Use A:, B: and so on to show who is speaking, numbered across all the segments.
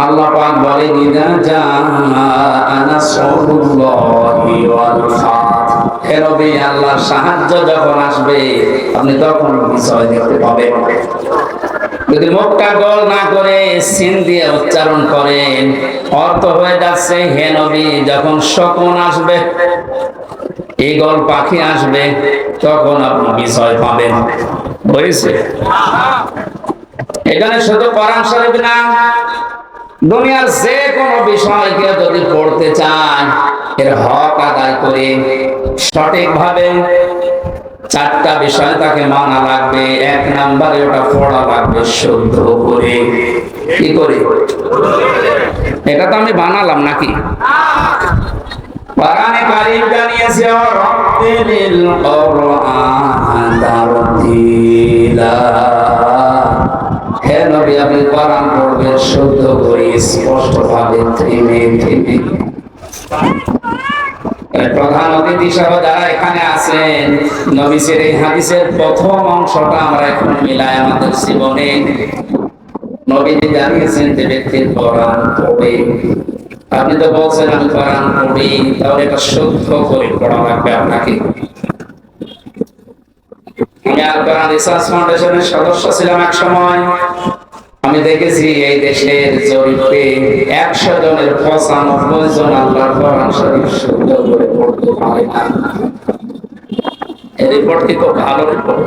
A: আল্লাহ পাক বলে, ইদা জাআনা সারুল্লাহি ওয়াল ফাত। হে নবী আল্লাহর সাহায্য যখন আসবে, আপনি তখন বিষয় দেখতে পাবেন। যদি গোল না করে সিন দিয়ে উচ্চারণ করেন, অর্থ হয়ে যাচ্ছে, হে নবী, যখন শকুন আসবে ঈগল পাখি আসবে, তখন আপনি বিষয় পাবেন। হয়েছে এখানে শুধু কোরআন শরীফ না দুনিয়ার যে কোনো বিষয়কে যদি পড়তে চান, এর হক আদায় করে সঠিকভাবে চারটা বিষয় তাকে মানা লাগবে, এক নাম্বারে ওটা পড়া লাগবে শুদ্ধ করে। কি করে? এটা তো আমি বানালাম নাকি? কোরআনে কারীম জানিয়েছে রব্বিল হে নবী, আপনি কোরআন পড়বেন শুদ্ধ করে স্পষ্ট ভাবে থেমে থেমে প্রধান অতিথি সহ যারা এখানে আছেন নবীসের এই হাদিসের প্রথম অংশটা আমরা এখন মিলাই আমাদের জীবনে। নবীজি জানিয়েছেন যে ব্যক্তির কোরআন আপনি তো বলছেন, আমি কোরআন পড়ি, তাহলে এটা শুদ্ধ করে পড়া লাগবে আপনাকে। আমি আল কোরআন রিসার্চ ফাউন্ডেশনের সদস্য ছিলাম এক সময়। আমি দেখেছি এই দেশের জরিপে একশো জনের পঁচানব্বই জন আল্লাহর কোরআন শরীফ সুন্দর করে পড়তে পারে না। এই রিপোর্ট কি খুব ভালো রিপোর্ট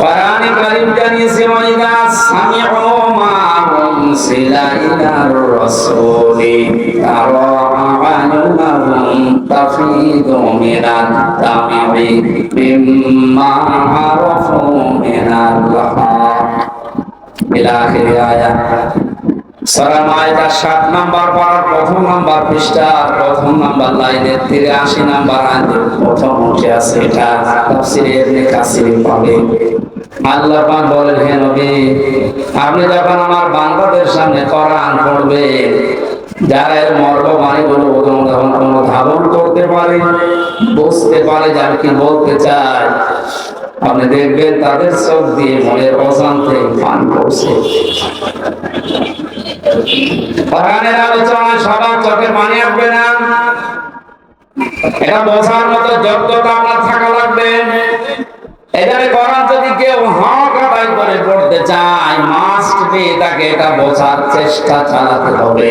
A: কোরআনে কারীম জানিয়েছে, ওয়াইদা সামিউ মা উনসিলা ইলার রাসূলি তারা আ'য়ুনাহুম তাফিদু তামিমি মিম্মা আরাফু মিনাল হক আয়াত। সূরা মাইদা 7 নাম্বার পারার প্রথম নাম্বার পৃষ্ঠার প্রথম নাম্বার লাইনের 83 নাম্বার আয়াতের প্রথম অংশে আছে এটা তাফসীরে ইবনে কাসির পাবে। আল্লাহ পাক বলেন, হে নবী, আপনি যখন আমার বান্দাদের সামনে কোরআন পড়বেন, যারা এর মর্ম বাণী গুলো তখন কোনো ধারণ করতে পারে, বুঝতে পারে যে কি বলতে চাই, আপনি দেখবেন তাদের চোখ দিয়ে মনের অশান্তি পান করছে কোরআনের আলোচনা সবার চোখে পানি আসবে না। এটা বোঝার মতো যোগ্যতা আপনার থাকা লাগবে। এখানে করার যদি কেউ হক আদায় করে পড়তে চায় মাস্ট বি তাকে এটা বোঝার চেষ্টা চালাতে হবে।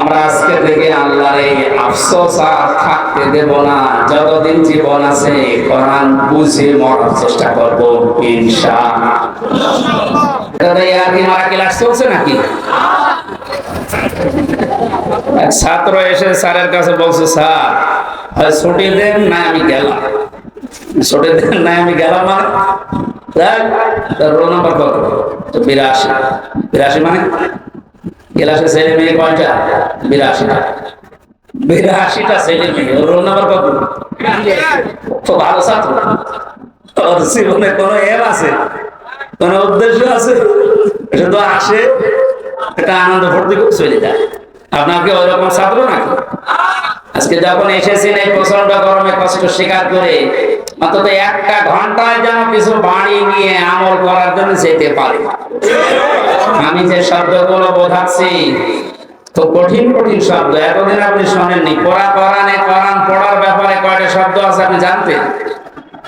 A: আমরা আজকে থেকে আল্লাহর এই আফসোস আর থাকতে দেব না। যতদিন জীবন আছে, কোরআন বুঝে মরার চেষ্টা করব আর চলছে নাকি? এক ছাত্র এসে স্যারের কাছে বলছে, স্যার ছুটি দেন না, আমি গেলাম। ছুটি দেন না, আমি গেলাম মানে? রোল নাম্বার কত? বিরাশি। বিরাশি মানে? ক্লাসে ছেলে মেয়ে কয়টা? বিরাশিটা। বিরাশিটা ছেলে মেয়ে। রোল নাম্বার কত? তো ভালো ছাত্র। ওর জীবনে কোনো এম আছে? কোনো উদ্দেশ্য আছে? শুধু আসে এটা আনন্দ ভর্তি করে চলে যায়। আপনাকে ওইরকম ছাত্র নাকি? আজকে যখন এসেছেন এই প্রচণ্ড গরমে কষ্ট স্বীকার করে অন্তত একটা ঘন্টায় যেন কিছু বাড়ি নিয়ে আমল করার জন্য যেতে পারে। আমি যে শব্দগুলো বোঝাচ্ছি, তো কঠিন কঠিন শব্দ। এতদিন আপনি শোনেননি। পড়া কোরআনে কোরআন পড়ার ব্যাপারে কয়টা শব্দ আছে আপনি জানতেন?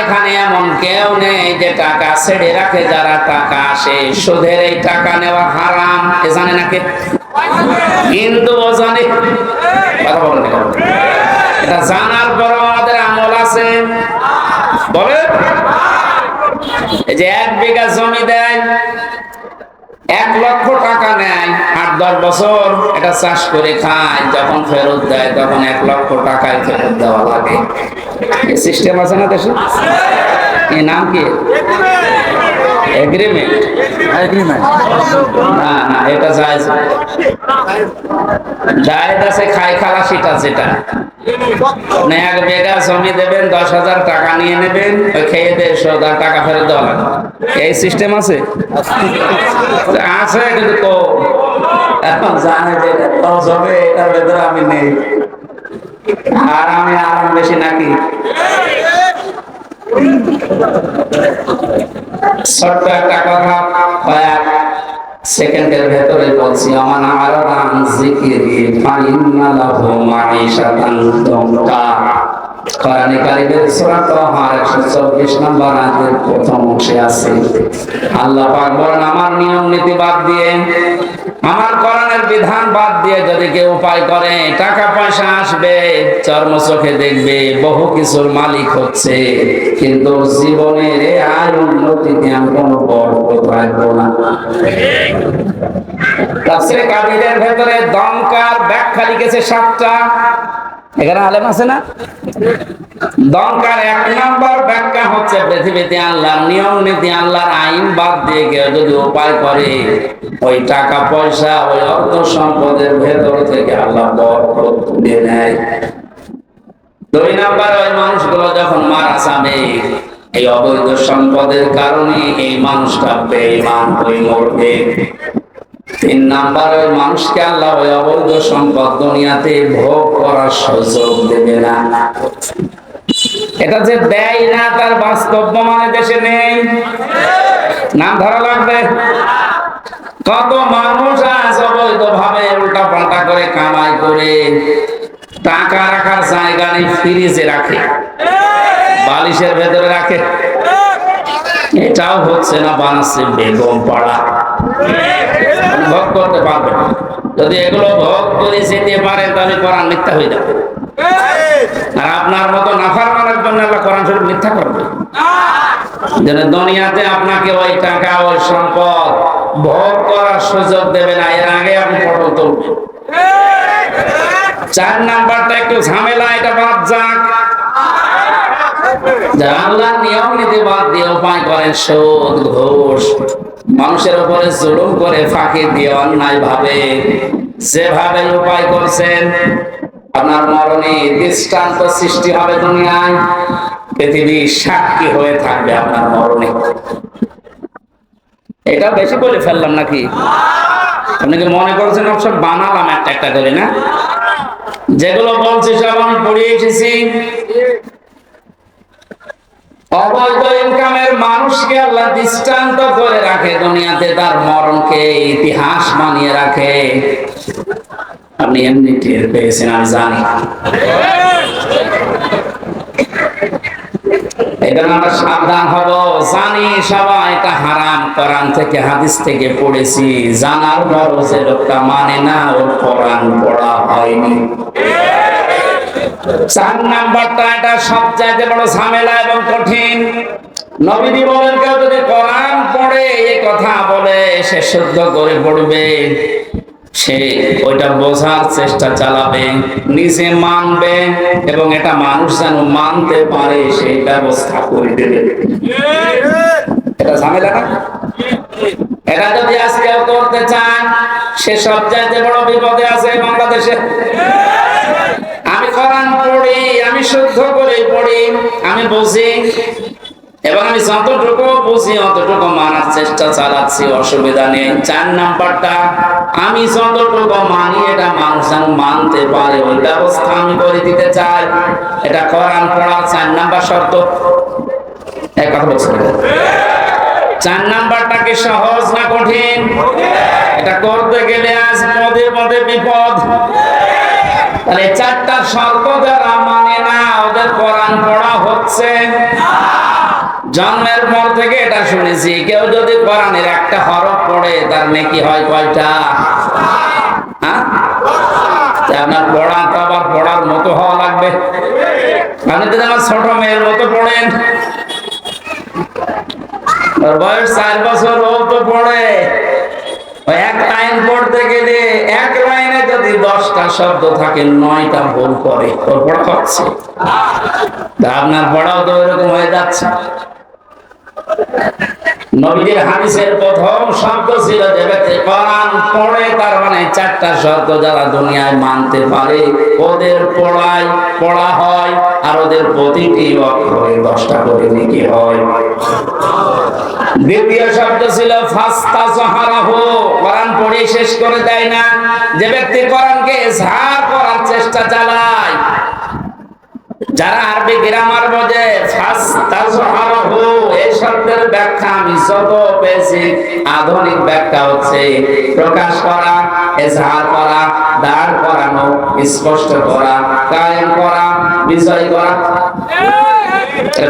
A: এখানে এমন কেউ নেই যে টাকা ছেড়ে রাখে, যারা টাকা আসে। সুদের এই টাকা নেওয়া হারাম, এ জানে না কে কিন্তু ও জানে। এটা জানার পর আমাদের আমল আছে। বলে এই যে এক বিঘা জমি দেয়, এক লক্ষ টাকা নেয় দশ বছর এটা চাষ করে খায় যখন ফেরত দেয় তখন এক লক্ষ টাকায় ফেরত দেওয়া লাগে। এই সিস্টেম আছে না দেশে? এই নাম কি? এগ্রিমেন্ট
B: এগ্রিমেন্ট
A: না না এটা জায়েজ না। জায়েজ আছে খাই খালাসিটা যেটা। আপনি এক বিঘা জমি দেবেন দশ হাজার টাকা নিয়ে নেবেন ওই খেয়ে হাজার টাকা ফেরত দেওয়া লাগবে এই সিস্টেম আছে? আছে কিন্তু এখন জানে যে লস হবে, এটার ভেতরে আমি নেই। আর আমি আরাম বেশি নাকি? একটা কথা সেকেন্ডের ভেতরে বলছি আমার আমার জিকিরি কোরআনে কারিমের সূরা তাহার 124 নম্বর আয়াতের প্রথম অংশে আছে। আল্লাহ পাক বলেন, আমার বিধান বাদ দিয়ে যদি কেউ উপায় করে টাকা পয়সা আসবে, চর্ম চোখে দেখবে, বহু কিছুর মালিক হচ্ছে। কিন্তু জীবনের আয় উন্নতিতে আমি কোনো না। ভেতরে দমকার ব্যাখ্যা লিখেছে সাতটা এখানে আলেম আছে না? দমকার এক নম্বর ব্যাখ্যা হচ্ছে পৃথিবীতে আল্লাহর নিয়ম নীতি, আল্লাহর আইন বাদ দিয়ে কেউ যদি উপায় করে, ওই টাকা, পয়সা, ওই অর্থ সম্পদের ভেতর থেকে আল্লাহ বরকত তুলে নেয়। দুই নাম্বার, ওই মানুষগুলো যখন মারা যাবে, এই অবৈধ সম্পদের কারণে এই মানুষটা বেঈমান হয়ে মরবে। তিন মানুষকে আল্লাহ ওই অবৈধ সম্পদ দুনিয়াতে ভোগ করার সুযোগ দেবে না। এটা যে দেয় না, তার বাস্তব মানে দেশে নেই। ধরা লাগবে। কত মানুষ আজ অবৈধ ভাবে উল্টা পাল্টা করে কামাই করে, টাকা রাখার জায়গা নেই, ফ্রিজে রাখে, বালিশের ভেতরে রাখে। এটাও হচ্ছে না বানাচ্ছে বেগম পাড়া। ভোগ করতে পারবে যদি এগুলো ভোগ করে যেতে পারে, তাহলে কোরআন মিথ্যা হয়ে যাবে। আর আপনার মতো নাফার মানার জন্য আল্লাহ কোরআন শরীফ মিথ্যা করবে। যেন দুনিয়াতে আপনাকে ওই টাকা, ওই সম্পদ ভোগ করার সুযোগ দেবে না, এর আগে আপনি পটল তুলবেন। চার নাম্বারটা একটু ঝামেলা, এটা বাদ যাক। যারা নিয়ম বাদ দিয়ে উপায় করেন সুদ, ঘুষ। মানুষের উপরে জুলুম করে ফাঁকি দিয়ে অন্যায় ভাবে। যেভাবে উপায় করছেন, আপনার মরণে দৃষ্টান্ত সৃষ্টি হবে দুনিয়ায়। পৃথিবী সাক্ষী হয়ে থাকবে আপনার মরণে। এটা বেশি বলে ফেললাম নাকি? আপনি কি মনে করছেন সব বানালাম একটা একটা করে, না? যেগুলো বলছি সব আমি পড়িয়ে এসেছি। অবৈধ ইনকামের মানুষকে আল্লাহ দৃষ্টান্ত করে রাখে, দুনিয়াতে তার মরণকে ইতিহাস বানিয়ে রাখে। আপনি এমনি টের পেয়েছেন জানি। এটা আমরা সাবধান হব, জানি সবাই এটা হারাম থেকে, হাদিস থেকে পড়েছি। জানার পর যে লোকটা মানে না, ওর কোরআন পড়া হয়নি। চার নাম্বারটা এটা সবচাইতে বড় ঝামেলা এবং কঠিন। বলেন, কেউ যদি কোরআন পড়ে কথা বলে, সে শুদ্ধ করে পড়বে। সে ওইটা বোঝার চেষ্টা চালাবে, নিজে মানবে এবং এটা মানুষ যেন মানতে পারে, সেই ব্যবস্থা করে দেবে। এটা ঝামেলা না? যদি আজকেও করতে চান সে সব চাইতে বড় বিপদে আছে বাংলাদেশে আমি কোরআন পড়ি আমি শুদ্ধ করে পড়ি। আমি বুঝি, এবং আমি যতটুকু বুঝি, অতটুকু মানার চেষ্টা চালাচ্ছি, অসুবিধা নেই। চার নাম্বারটা, আমি যতটুকু মানি, এটা মানুষ যেন মানতে পারে। ওই ব্যবস্থা আমি করে দিতে চাই। এটা কোরআন পড়ার চার নাম্বার শর্ত। এক কথা বলছি চার নাম্বারটা কি সহজ না কঠিন? এটা করতে গেলে আজ পদে পদে বিপদ। তাহলে চারটা শর্ত যারা মানে না, ওদের কোরআন পড়া হচ্ছে। জন্মের পর থেকে এটা শুনেছি, কেউ যদি কোরআনের একটা হরফ পড়ে, তার নেকি হয় কয়টা? হ্যাঁ? আপনার পড়া তো আবার পড়ার মতো হওয়া লাগবে। আপনি যদি আমার ছোট মেয়ের মতো পড়েন। বয়স চার বছর, ও তো পড়ে ওই এক লাইন পড়তে গেলে এক লাইনে যদি দশটা শব্দ থাকে, নয়টা ভুল করে। ওর পড়া হচ্ছে। আপনার পড়াও তো এরকম হয়ে যাচ্ছে। নবীজির হাদিসের প্রথম শব্দ ছিল যে ব্যক্তি কোরআন পড়ে, তার মানে চারটা শব্দ যারা দুনিয়ায় মানতে পারে, ওদের পড়ায়, পড়া হয়, আর ওদের প্রতিটি অক্ষরে দশটা করে নেকি হয়। দ্বিতীয় শব্দ ছিল ফাস্তা সাহারাহু কোরআন পড়ে শেষ করে দেয় না। যে ব্যক্তি কোরআনকে ঝাড় করার চেষ্টা চালায় যারা আরবি গ্রামার বোঝে এই শব্দের ব্যাখ্যা আমি যত পেয়েছি, আধুনিক ব্যাখ্যা হচ্ছে প্রকাশ করা, এজহার করা, দাঁড় করানো, স্পষ্ট করা, কায়েম করা, বিজয় করা।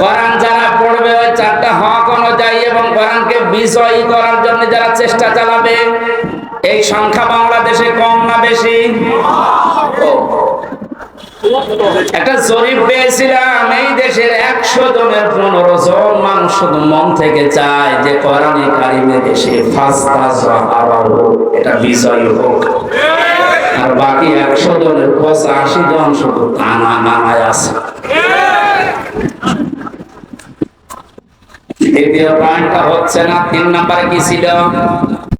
A: কোরআন যারা পড়বে, ওই চারটা হক অনুযায়ী এবং কোরআনকে বিজয়ী করার জন্য যারা চেষ্টা চালাবে, এই সংখ্যা বাংলাদেশে কম না বেশি? একটা জরিপ পেয়েছিলাম, এই দেশের একশো জনের পনেরো জন মানুষ শুধু মন থেকে চায় যে কোরআনে কারিমে দেশে এটা বিজয় হোক। আর বাকি একশো জনের পঁচাশি জন শুধু টানা নামায় আছে। দ্বিতীয় পয়েন্টটা হচ্ছে না, তিন নাম্বারে কি ছিল?